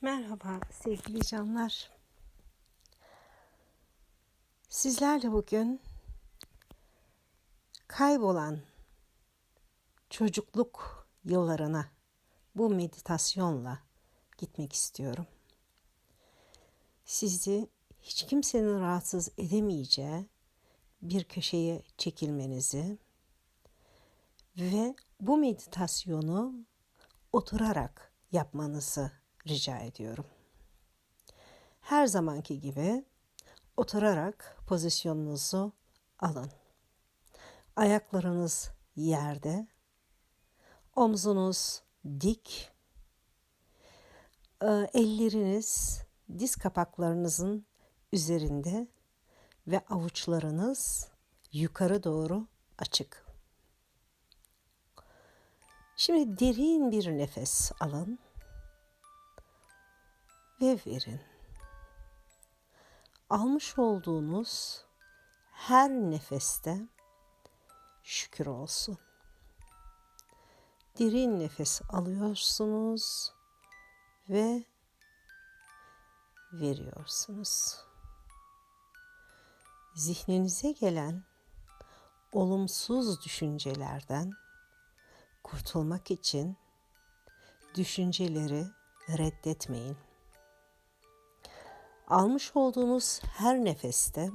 Merhaba sevgili canlar. Sizlerle bugün kaybolan çocukluk yıllarına bu meditasyonla gitmek istiyorum. Sizi hiç kimsenin rahatsız edemeyeceği bir köşeye çekilmenizi ve bu meditasyonu oturarak yapmanızı rica ediyorum. Her zamanki gibi oturarak pozisyonunuzu alın. Ayaklarınız yerde, omzunuz dik, e, elleriniz diz kapaklarınızın üzerinde ve avuçlarınız yukarı doğru açık. Şimdi derin bir nefes alın ve verin. Almış olduğunuz her nefeste şükür olsun. Derin nefes alıyorsunuz ve veriyorsunuz. Zihninize gelen olumsuz düşüncelerden kurtulmak için düşünceleri reddetmeyin. Almış olduğunuz her nefeste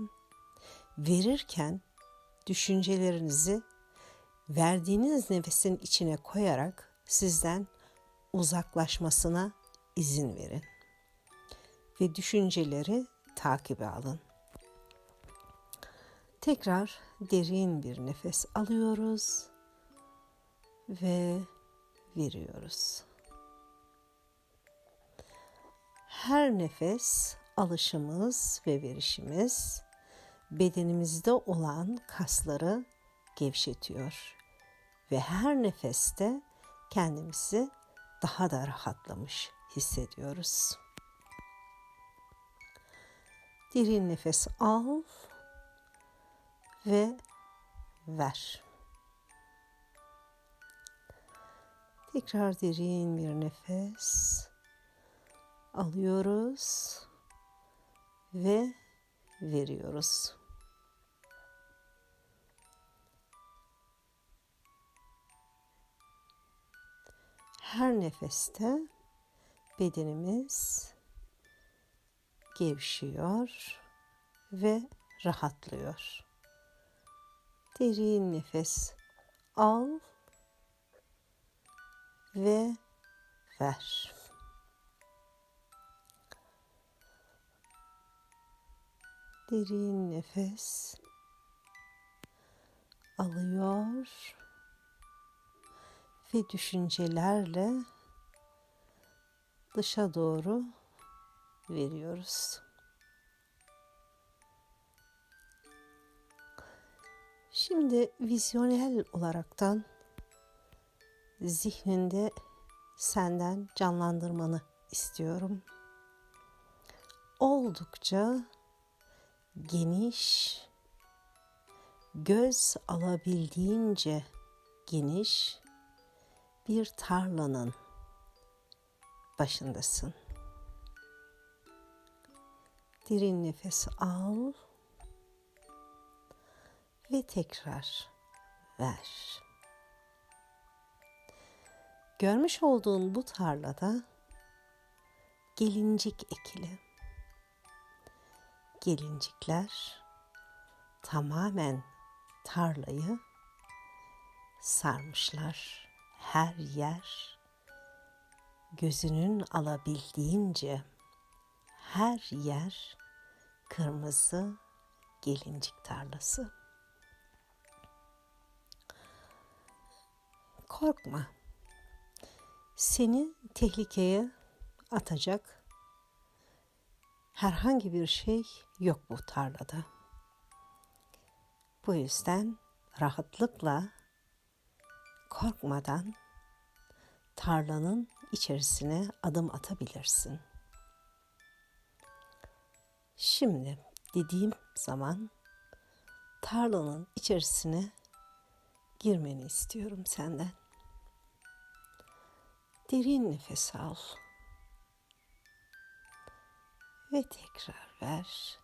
verirken düşüncelerinizi verdiğiniz nefesin içine koyarak sizden uzaklaşmasına izin verin. Ve düşünceleri takibe alın. Tekrar derin bir nefes alıyoruz ve veriyoruz. Her nefes alışımız ve verişimiz bedenimizde olan kasları gevşetiyor ve her nefeste kendimizi daha da rahatlamış hissediyoruz. Derin nefes al ve ver. Tekrar derin bir nefes alıyoruz ve veriyoruz. Her nefeste bedenimiz gevşiyor ve rahatlıyor. Derin nefes al ve ver. Derin nefes alıyor ve düşüncelerle dışa doğru veriyoruz. Şimdi vizyonel olaraktan zihninde senden canlandırmanı istiyorum. Oldukça geniş, göz alabildiğince geniş bir tarlanın başındasın. Derin nefes al ve tekrar ver. Görmüş olduğun bu tarlada gelincik ekili gelincikler tamamen tarlayı sarmışlar. Her yer gözünün alabildiğince her yer kırmızı gelincik tarlası. Korkma. Seni tehlikeye atacak herhangi bir şey yok bu tarlada. Bu yüzden rahatlıkla korkmadan tarlanın içerisine adım atabilirsin. Şimdi dediğim zaman tarlanın içerisine girmeni istiyorum senden. Derin nefes al Ve tekrar ver.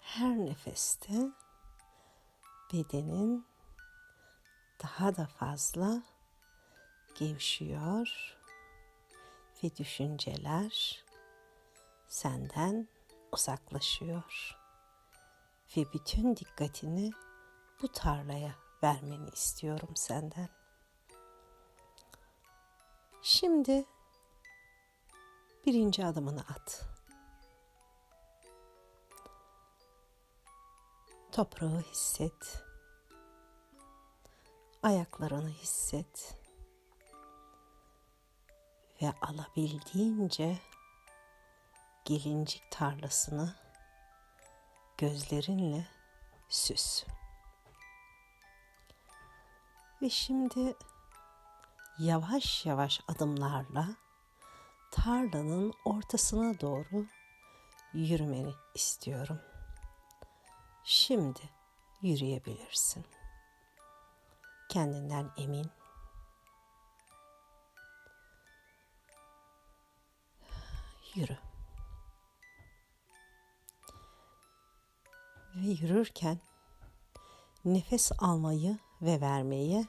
Her nefeste bedenin daha da fazla gevşiyor ve düşünceler senden uzaklaşıyor ve bütün dikkatini bu tarlaya vermeni istiyorum senden. Şimdi birinci adımını at. Toprağı hisset. Ayaklarını hisset. Ve alabildiğince gelincik tarlasını gözlerinle süs. Ve şimdi yavaş yavaş adımlarla tarlanın ortasına doğru yürümeni istiyorum. Şimdi yürüyebilirsin. Kendinden emin. Yürü. Ve yürürken nefes almayı ve vermeyi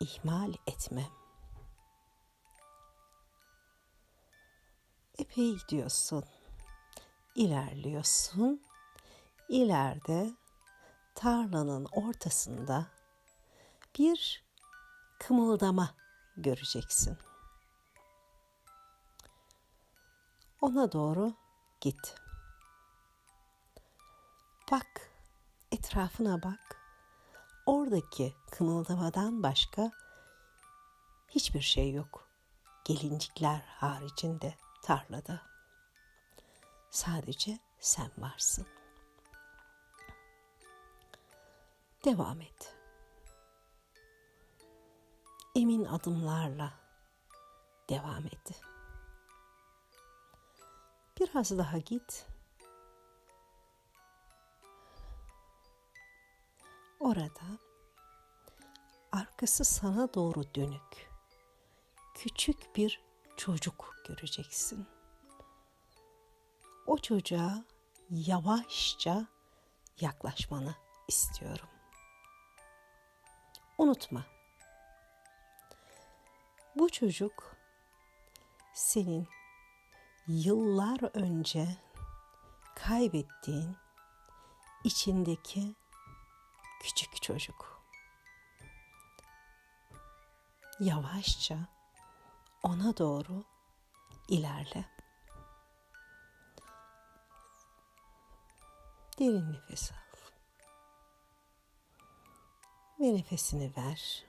ihmal etme. Epey gidiyorsun. İlerliyorsun. İleride tarlanın ortasında bir kımıldama göreceksin. Ona doğru git. Bak, etrafına bak. Oradaki kımıldamadan başka hiçbir şey yok. Gelincikler haricinde tarlada. Sadece sen varsın. Devam et. Emin adımlarla devam et. Biraz daha git. Orada arkası sana doğru dönük küçük bir çocuk göreceksin. O çocuğa yavaşça yaklaşmanı istiyorum. Unutma. Bu çocuk senin yıllar önce kaybettiğin içindeki küçük çocuk. Yavaşça ona doğru ilerle. Derin nefes al. Ve nefesini ver.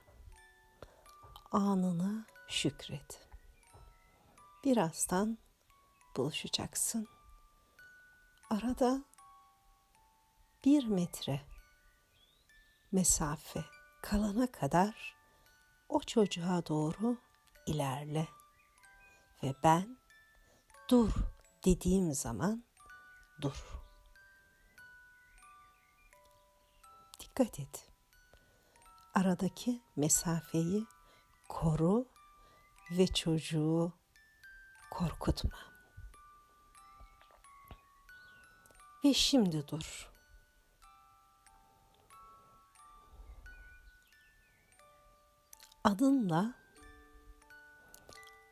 Anına şükret. Birazdan buluşacaksın. Arada bir metre mesafe kalana kadar o çocuğa doğru ilerle ve ben dur dediğim zaman dur. Dikkat et. Aradaki mesafeyi koru ve çocuğu korkutma. Ve şimdi dur. Adınla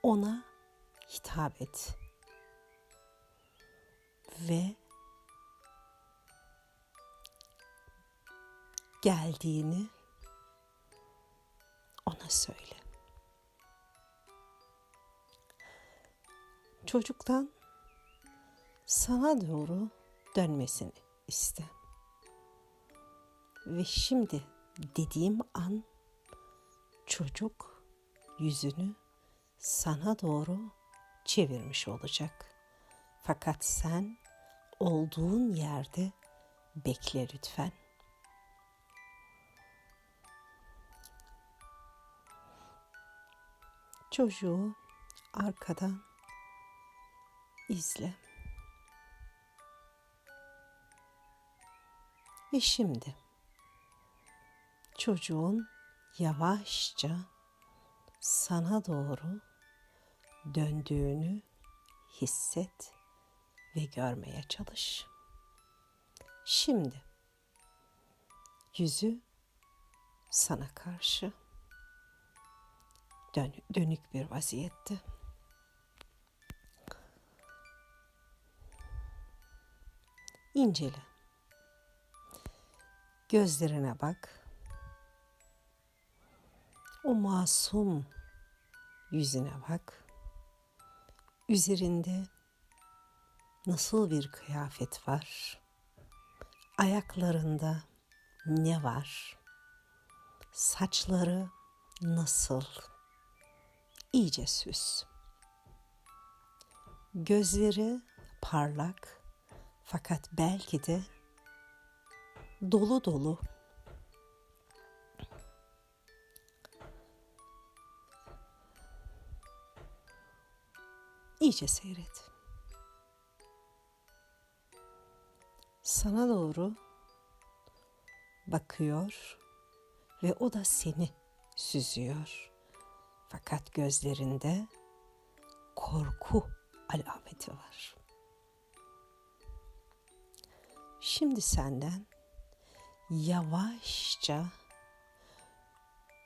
ona hitap et. Ve geldiğini ona söyle. Çocuktan sana doğru dönmesini iste. Ve şimdi dediğim an çocuk yüzünü sana doğru çevirmiş olacak. Fakat sen olduğun yerde bekle lütfen. Çocuğu arkadan izle. Ve şimdi çocuğun yavaşça sana doğru döndüğünü hisset ve görmeye çalış. Şimdi yüzü sana karşı dön, dönük bir vaziyette. İncele. Gözlerine bak. O masum yüzüne bak. Üzerinde nasıl bir kıyafet var? Ayaklarında ne var? Saçları nasıl? İyice süs. Gözleri parlak fakat belki de dolu dolu. İyice seyret. Sana doğru bakıyor ve o da seni süzüyor. Fakat gözlerinde korku alameti var. Şimdi senden yavaşça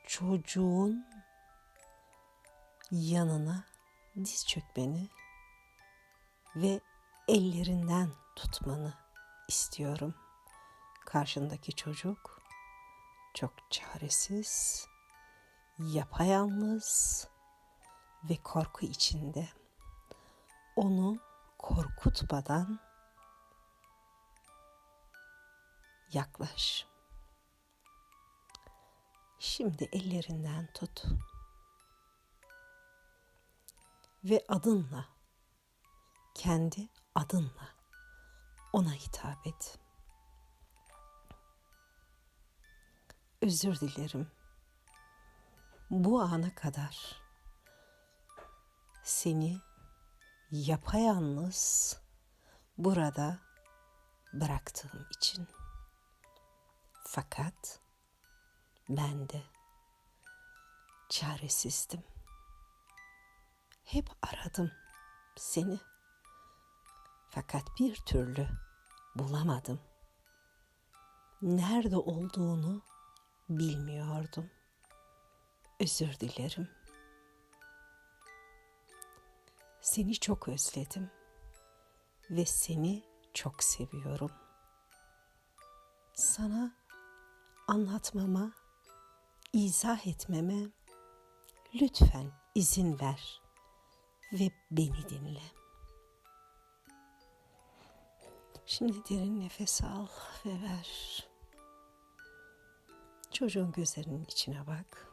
çocuğun yanına diz çökmeni ve ellerinden tutmanı istiyorum. Karşındaki çocuk çok çaresiz, yapayalnız ve korku içinde. Onu korkutmadan yaklaş. Şimdi ellerinden tut. Ve adınla, kendi adınla ona hitap et. Özür dilerim. Bu ana kadar seni yapayalnız burada bıraktığım için. Fakat ben de çaresizdim. Hep aradım seni. Fakat bir türlü bulamadım. Nerede olduğunu bilmiyordum. Özür dilerim. Seni çok özledim ve seni çok seviyorum. Sana anlatmama, izah etmeme lütfen izin ver ve beni dinle. Şimdi derin nefes al ve ver. Çocuğun gözlerinin içine bak.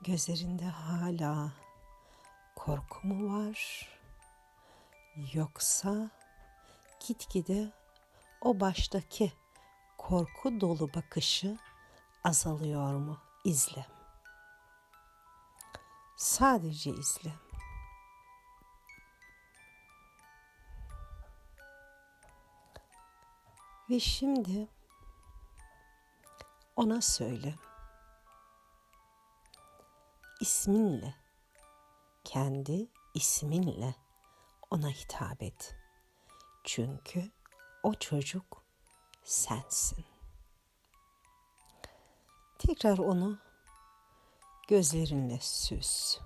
Gözlerinde hala korku mu var? Yoksa gitgide o baştaki korku dolu bakışı azalıyor mu? İzle. Sadece izle. Ve şimdi ona söyle. İsminle, kendi isminle ona hitap et. Çünkü o çocuk sensin. Tekrar onu gözlerinle süs.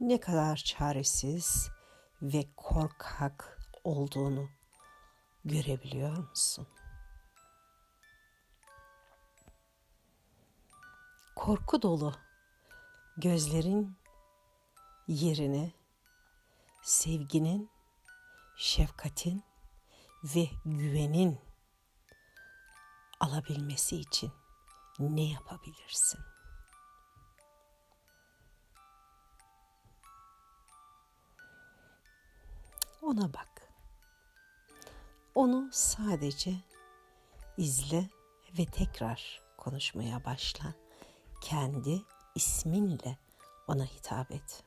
Ne kadar çaresiz ve korkak olduğunu görebiliyor musun? Korku dolu gözlerin yerine sevginin, şefkatin ve güvenin alabilmesi için ne yapabilirsin? Ona bak. Onu sadece izle ve tekrar konuşmaya başla. Kendi isminle ona hitap et.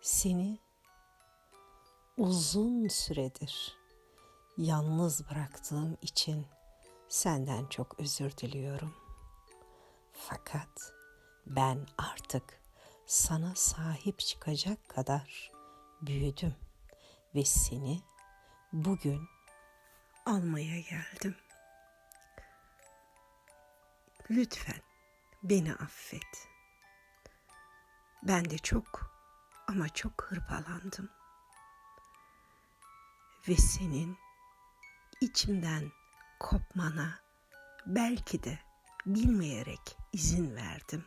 Seni uzun süredir yalnız bıraktığım için senden çok özür diliyorum. Fakat ben artık sana sahip çıkacak kadar büyüdüm ve seni bugün almaya geldim. Lütfen beni affet. Ben de çok ama çok hırpalandım. Ve senin içimden kopmana belki de bilmeyerek izin verdim.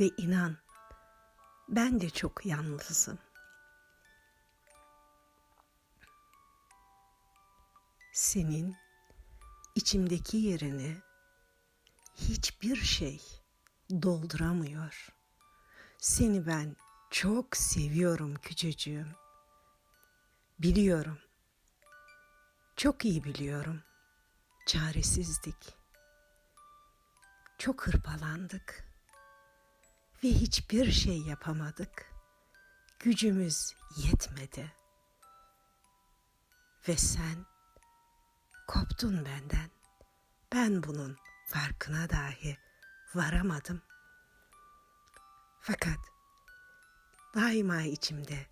Ve inan ben de çok yalnızım. Senin içimdeki yerini hiçbir şey dolduramıyor. Seni ben çok seviyorum küçücüğüm. Biliyorum. Çok iyi biliyorum. Çaresizdik. Çok hırpalandık. Ve hiçbir şey yapamadık. Gücümüz yetmedi. Ve sen koptun benden. Ben bunun farkına dahi varamadım. Fakat daima içimde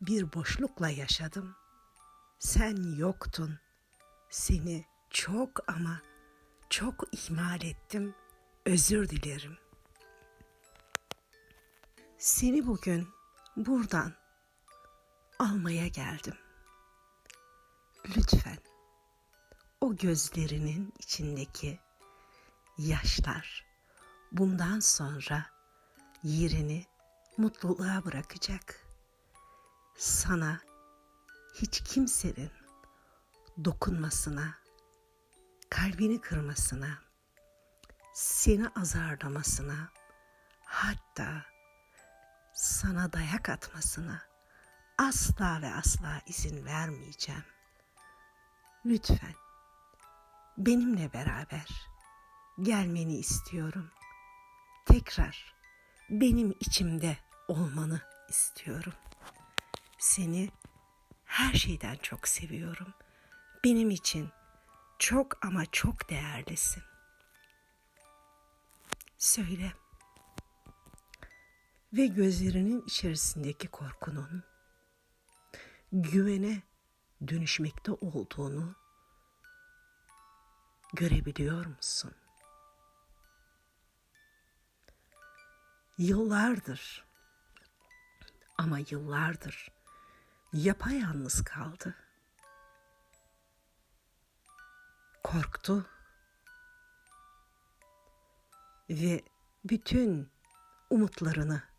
bir boşlukla yaşadım. Sen yoktun. Seni çok ama çok ihmal ettim. Özür dilerim. Seni bugün buradan almaya geldim. Lütfen o gözlerinin içindeki yaşlar bundan sonra yerini mutluluğa bırakacak. Sana hiç kimsenin dokunmasına, kalbini kırmasına, seni azarlamasına, hatta sana dayak atmasına asla ve asla izin vermeyeceğim. Lütfen benimle beraber gelmeni istiyorum. Tekrar benim içimde olmanı istiyorum. Seni her şeyden çok seviyorum. Benim için çok ama çok değerlisin. Söyle. Ve gözlerinin içerisindeki korkunun güvene dönüşmekte olduğunu görebiliyor musun? Yıllardır ama yıllardır yapayalnız kaldı. Korktu ve bütün umutlarını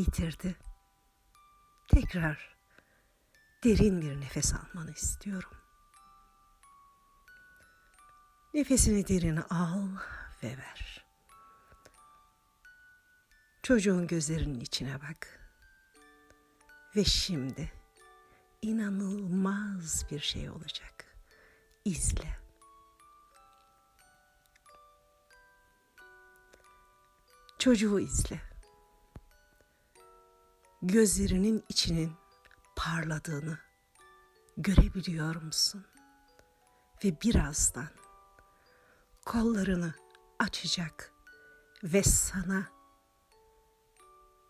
yitirdi. Tekrar derin bir nefes almanı istiyorum. Nefesini derin al ve ver. Çocuğun gözlerinin içine bak. Ve şimdi inanılmaz bir şey olacak. İzle. Çocuğu izle. Gözlerinin içinin parladığını görebiliyor musun? Ve birazdan kollarını açacak ve sana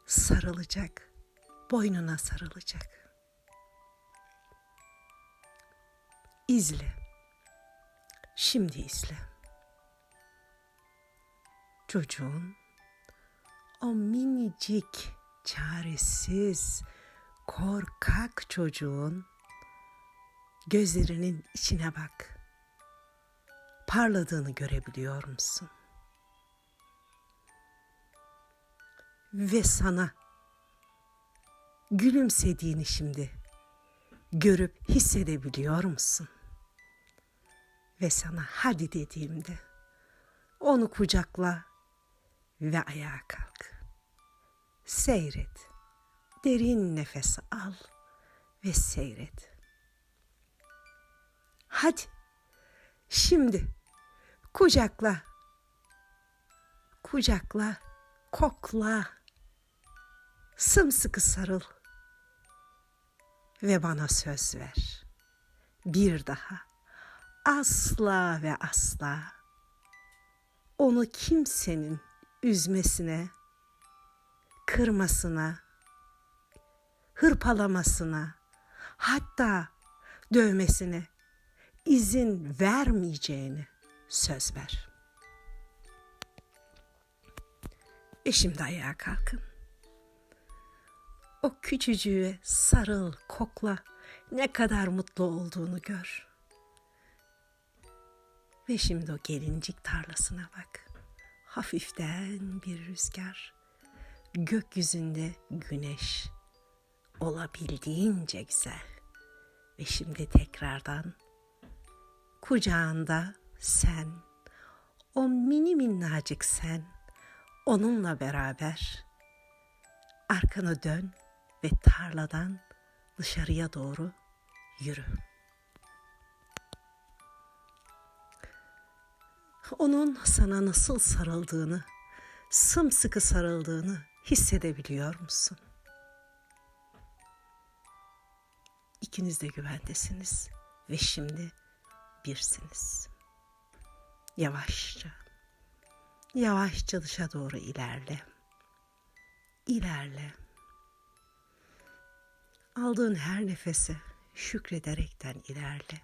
sarılacak, boynuna sarılacak. İzle. Şimdi izle. Çocuğun o minicik, çaresiz, korkak çocuğun gözlerinin içine bak. Parladığını görebiliyor musun? Ve sana gülümsediğini şimdi görüp hissedebiliyor musun? Ve sana hadi dediğimde onu kucakla ve ayağa kalk. Seyret. Derin nefes al ve seyret. Hadi. Şimdi kucakla. Kucakla, kokla. Sımsıkı sarıl. Ve bana söz ver. Bir daha asla ve asla onu kimsenin üzmesine, kırmasına, hırpalamasına, hatta dövmesine izin vermeyeceğini söz ver. Ve şimdi ayağa kalkın. O küçücüğe sarıl, kokla, ne kadar mutlu olduğunu gör. Ve şimdi o gelincik tarlasına bak. Hafiften bir rüzgar, gökyüzünde güneş, olabildiğince güzel. Ve şimdi tekrardan kucağında sen, o mini minnacık sen, onunla beraber arkana dön ve tarladan dışarıya doğru yürü. Onun sana nasıl sarıldığını, sımsıkı sarıldığını hissedebiliyor musun? İkiniz de güvendesiniz ve şimdi birsiniz. Yavaşça, yavaşça dışa doğru ilerle. İlerle. Aldığın her nefese şükrederekten ilerle.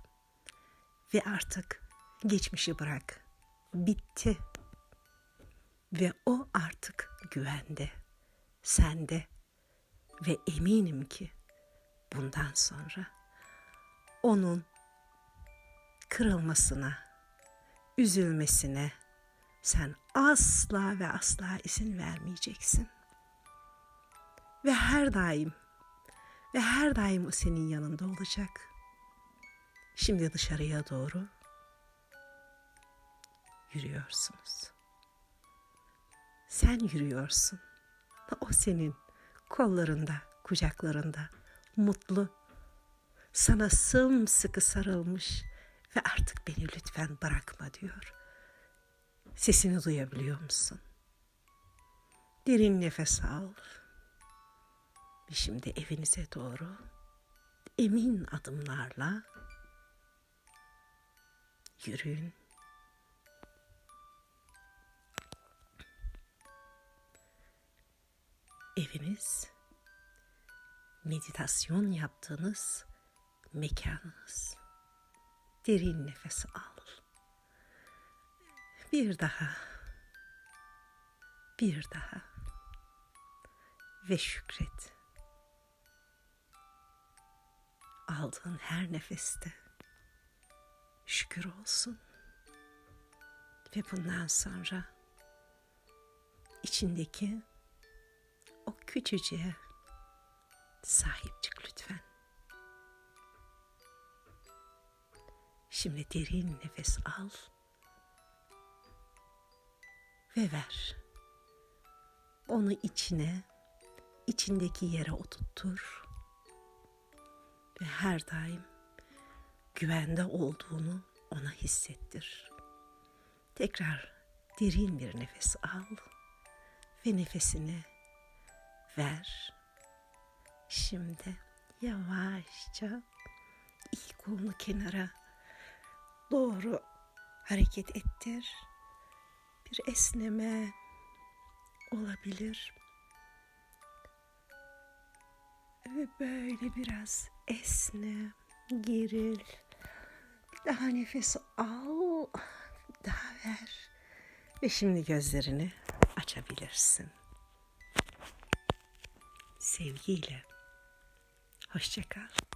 Ve artık geçmişi bırak. Bitti. Ve o artık güvende. Sende. Ve eminim ki bundan sonra onun kırılmasına, üzülmesine sen asla ve asla izin vermeyeceksin. Ve her daim ve her daim o senin yanında olacak. Şimdi dışarıya doğru yürüyorsunuz. Sen yürüyorsun. O senin kollarında, kucaklarında, mutlu, sana sımsıkı sarılmış ve artık beni lütfen bırakma diyor. Sesini duyabiliyor musun? Derin nefes al. Ve şimdi evinize doğru emin adımlarla yürüyün. Eviniz meditasyon yaptığınız mekanınız. Derin nefes al. Bir daha. Bir daha. Ve şükret. Aldığın her nefeste şükür olsun. Ve bundan sonra içindeki o küçücüğe sahip çık lütfen. Şimdi derin nefes al ve ver. Onu içine, içindeki yere oturtur ve her daim güvende olduğunu ona hissettir. Tekrar derin bir nefes al ve nefesini ver. Şimdi yavaşça iki kolunu kenara doğru hareket ettir. Bir esneme olabilir. Ve böyle biraz esne, geril. Daha nefes al, daha ver. Ve şimdi gözlerini açabilirsin. Sevgiyle. Hoşça kal.